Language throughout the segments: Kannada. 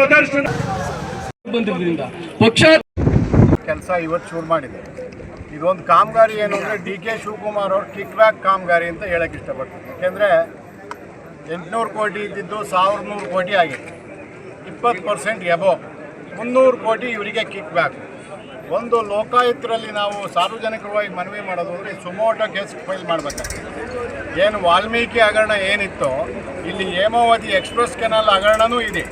ಪ್ರದರ್ಶನ ಬಂದಿರೋದ್ರಿಂದ ಪಕ್ಷ ಕೆಲಸ ಇವತ್ತು ಶುರು ಮಾಡಿದೆ. ಇದೊಂದು ಕಾಮಗಾರಿ ಏನು ಅಂದರೆ ಡಿ ಕೆ ಶಿವಕುಮಾರ್ ಅವ್ರ ಕಿಕ್ ಬ್ಯಾಕ್ ಕಾಮಗಾರಿ ಅಂತ ಹೇಳಕ್ಕೆ ಇಷ್ಟಪಡ್ತೀನಿ. ಯಾಕೆಂದರೆ ಎಂಟುನೂರು ಕೋಟಿ ಇದ್ದಿದ್ದು ಸಾವಿರದ ನೂರು ಕೋಟಿ ಆಗಿದೆ ಇಪ್ಪತ್ತು ಪರ್ಸೆಂಟ್ ಎಬೋ ಮುನ್ನೂರು ಕೋಟಿ ಇವರಿಗೆ ಕಿಕ್ ಬ್ಯಾಕ್ ಒಂದು ಲೋಕಾಯುಕ್ತರಲ್ಲಿ ನಾವು ಸಾರ್ವಜನಿಕವಾಗಿ ಮನವಿ ಮಾಡೋದು ಅಂದರೆ ಸುಮೋಟೋ ಕೇಸ್ ಫೈಲ್ ಮಾಡಬೇಕಾಗ್ತದೆ. ಏನು ವಾಲ್ಮೀಕಿ ಹಗರಣ ಏನಿತ್ತೋ, ಇಲ್ಲಿ ಹೇಮಾವತಿ ಎಕ್ಸ್ಪ್ರೆಸ್ ಕೆನಾಲ್ ಹಗರಣನೂ ಇದೆ.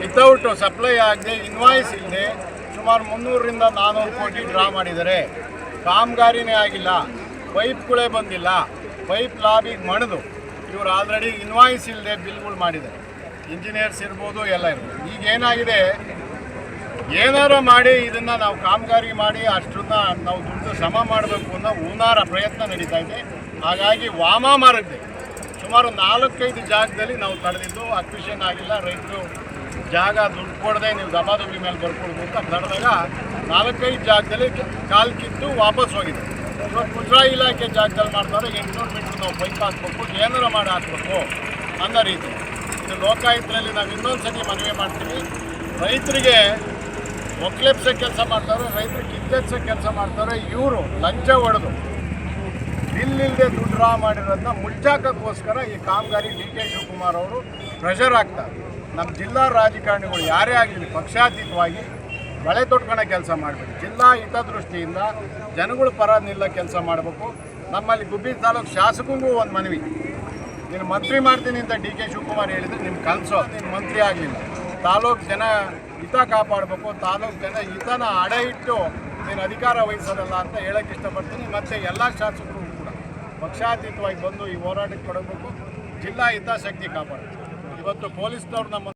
ವಿತೌಟ್ ಸಪ್ಲೈ ಆಗದೆ ಇನ್ವಾಯ್ಸ್ ಇಲ್ಲದೆ ಸುಮಾರು ಮುನ್ನೂರರಿಂದ ನಾನ್ನೂರು ಕೋಟಿ ಡ್ರಾ ಮಾಡಿದ್ದಾರೆ ಕಾಮಗಾರಿನೇ ಆಗಿಲ್ಲ. ಪೈಪ್ಗಳೇ ಬಂದಿಲ್ಲ. ಪೈಪ್ ಲಾಬಿಗೆ ಮಣಿದು. ಇವರು ಆಲ್ರೆಡಿ ಇನ್ವಾಯ್ಸ್ ಇಲ್ಲದೆ ಬಿಲ್ಗಳು ಮಾಡಿದ್ದಾರೆ. ಇಂಜಿನಿಯರ್ಸ್ ಇರ್ಬೋದು, ಎಲ್ಲ ಇರ್ಬೋದು. ಈಗ ಏನಾಗಿದೆ? ಏನಾರ ಮಾಡಿ ಇದನ್ನು ನಾವು ಕಾಮಗಾರಿ ಮಾಡಿ ಅಷ್ಟನ್ನ ನಾವು ದುಡ್ಡು ಸಮ ಮಾಡಬೇಕು ಅನ್ನೋ ಹೂನಾರ ಪ್ರಯತ್ನ ನಡೀತಾ ಇದೆ. ಹಾಗಾಗಿ ವಾಮ ಮಾರಕ್ಕೆ ಸುಮಾರು ನಾಲ್ಕೈದು ಜಾಗದಲ್ಲಿ ನಾವು ತಡೆದಿದ್ದು ಅಕ್ವಿಷನ್ ಆಗಿಲ್ಲ, ರೈತರು ಜಾಗ ದುಡ್ಡು ಕೊಡದೆ ನೀವು ದಬಾದಬಿ ಮೇಲೆ ಬರ್ಕೊಳ್ಬೇಕು ಅಂತ ನಡೆದಾಗ ನಾಲ್ಕೈದು ಜಾಗದಲ್ಲಿ ಕಾಲು ಕಿತ್ತು ವಾಪಸ್ ಹೋಗಿದೆ. ಸೊ, ಮುಜರಾಯಿ ಇಲಾಖೆ ಜಾಗದಲ್ಲಿ ಮಾಡ್ತಾರೆ, ಎಂಟುನೂರು ಮೀಟ್ರ್ ನಾವು ಪೈಪ್ ಹಾಕ್ಬೇಕು, ಏನಾರ ಮಾಡಿ ಹಾಕ್ಬೇಕು ಅನ್ನೋ ರೀತಿ. ಇದು ಲೋಕಾಯುಕ್ತರಲ್ಲಿ ನಾವು ಇನ್ನೊಂದು ಸತಿ ಮನವಿ ಮಾಡ್ತೀವಿ. ರೈತರಿಗೆ ಒಕ್ಲೆಪ್ಸೋ ಕೆಲಸ ಮಾಡ್ತಾರೆ, ರೈತರು ಕಿತ್ತೆಪ್ಸೋ ಕೆಲಸ ಮಾಡ್ತಾರೆ, ಇವರು ಲಂಚ ಹೊಡೆದು ಇಲ್ಲಿಲ್ಲದೆ ದುಡ್ಡು ಡ್ರಾ ಮಾಡಿರೋದನ್ನ ಮುಚ್ಚಾಕೋಸ್ಕರ ಈ ಕಾಮಗಾರಿ ಡಿ ಕೆ ಶಿವಕುಮಾರ್ ಅವರು ಪ್ರೆಷರ್ ಆಗ್ತಾರೆ ನಮ್ಮ ಜಿಲ್ಲಾ ರಾಜಕಾರಣಿಗಳು ಯಾರೇ ಆಗಲಿ ಪಕ್ಷಾತೀತವಾಗಿ ಬಳೆ ತೊಟ್ಕೊಳೋ ಕೆಲಸ ಮಾಡಬೇಕು. ಜಿಲ್ಲಾ ಹಿತದೃಷ್ಟಿಯಿಂದ ಜನಗಳ ಪರ ನಿಲ್ಲ ಕೆಲಸ ಮಾಡಬೇಕು. ನಮ್ಮಲ್ಲಿ ಗುಬ್ಬಿ ತಾಲೂಕು ಶಾಸಕಂಗೂ ಒಂದು ಮನವಿ. ನೀನು ಮಂತ್ರಿ ಮಾಡ್ತೀನಿ ಅಂತ ಡಿ ಕೆ ಶಿವಕುಮಾರ್ ಹೇಳಿದರೆ ನಿಮ್ಮ ಕನಸು ನೀನು ಮಂತ್ರಿ ಆಗಲಿಲ್ಲ ತಾಲೂಕು ಜನ ಹಿತ ಕಾಪಾಡಬೇಕು, ತಾಲೂಕು ಜನ ಹಿತನ ಅಡೆ ಇಟ್ಟು ನೀನು ಅಧಿಕಾರ ವಹಿಸೋದಲ್ಲ ಅಂತ ಹೇಳೋಕ್ಕೆ ಇಷ್ಟಪಡ್ತೀನಿ. ಮತ್ತು ಎಲ್ಲ ಶಾಸಕರು ಕೂಡ ಪಕ್ಷಾತೀತವಾಗಿ ಬಂದು ಈ ಹೋರಾಟಕ್ಕೆ ಕೊಡಬೇಕು ಜಿಲ್ಲಾ ಹಿತಾಸಕ್ತಿ ಕಾಪಾಡಬೇಕು. ಇವತ್ತು ಪೊಲೀಸ್ನವ್ರು ನಮ್ಮ